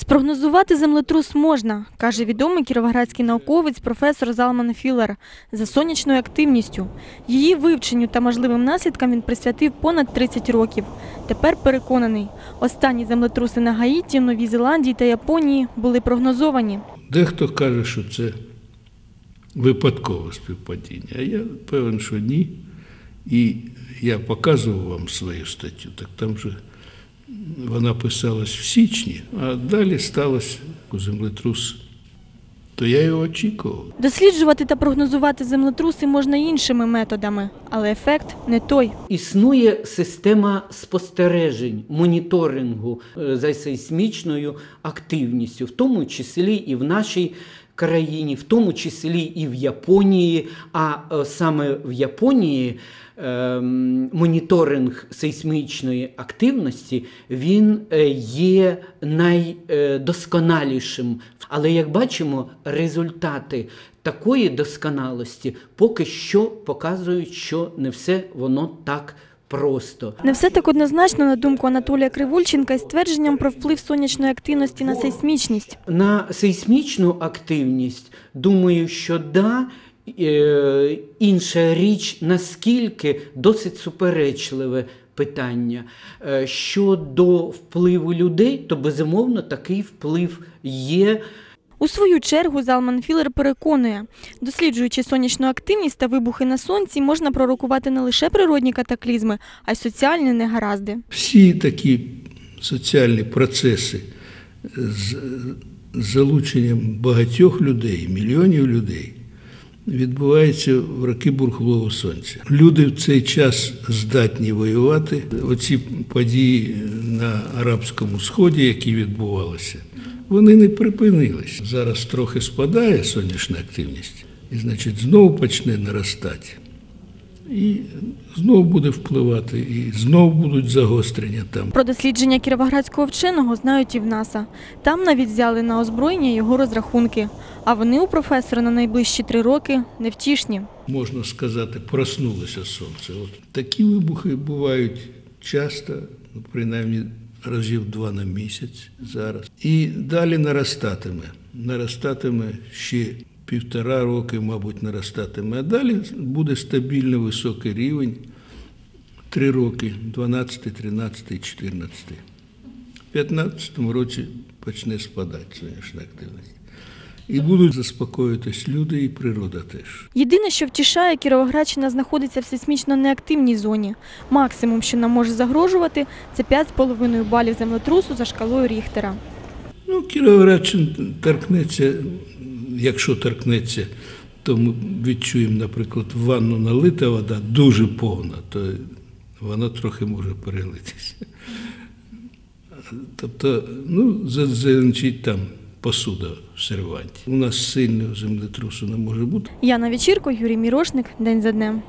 Спрогнозувати землетрус можна, каже відомий кіровоградський науковець професор Залман Філер, за сонячною активністю. Її вивченню та можливим наслідкам він присвятив понад 30 років. Тепер переконаний, останні землетруси на Гаїті, Новій Зеландії та Японії були прогнозовані. Дехто каже, що це випадкове співпадіння, а я певен, що ні. І я показував вам свою статтю, так там же вона писалась в січні, а далі сталося землетрус. То я його очікував. Досліджувати та прогнозувати землетруси можна іншими методами, але ефект не той. Існує система спостережень, моніторингу е, за сейсмічною активністю, в тому числі і в нашій країні, в тому числі і в Японії. А е, саме в Японії ем, моніторинг сейсмічної активності він е, є найдосконалішим. Але як бачимо, результати такої досконалості поки що показують, що не все воно так просто. Не все так однозначно, на думку Анатолія Кривульченка, із твердженням про вплив сонячної активності на сейсмічність. На сейсмічну активність, думаю, що да. Е, Інша річ, наскільки досить суперечливе питання. Е, Щодо впливу людей, то безумовно такий вплив є. У свою чергу Залман Філер переконує, досліджуючи сонячну активність та вибухи на сонці, можна пророкувати не лише природні катаклізми, а й соціальні негаразди. Всі такі соціальні процеси з залученням багатьох людей, мільйонів людей, відбуваються в роки бурхливого сонця. Люди в цей час здатні воювати. Оці події на Арабському Сході, які відбувалися, вони не припинились. Зараз трохи спадає сонячна активність, і значить знову почне наростати. І знову буде впливати, і знову будуть загострення там. Про дослідження кіровоградського вченого знають і в НАСА. Там навіть взяли на озброєння його розрахунки. А вони у професора на найближчі три роки невтішні. Можна сказати, проснулося сонце. От такі вибухи бувають часто, ну, принаймні разів два на місяць зараз. І далі наростатиме. Наростатиме ще півтора роки, мабуть, наростатиме. А далі буде стабільно високий рівень. Три роки, 12, 13, 14. У 2015 році почне спадати сонячна активність. І будуть заспокоїтись люди і природа теж. Єдине, що втішає, Кіровоградщина знаходиться в сейсмічно неактивній зоні. Максимум, що нам може загрожувати, це 5,5 балів землетрусу за шкалою Ріхтера. Ну, Кіровоградщин торкнеться, якщо торкнеться, то ми відчуємо, наприклад, в ванну налита вода дуже повна, то вона трохи може перелитися. Тобто, ну, зазеленчить там посуда серванті. У нас сильного землетрусу не може бути. Яна Вечірко, Юрій Мірошник. День за днем.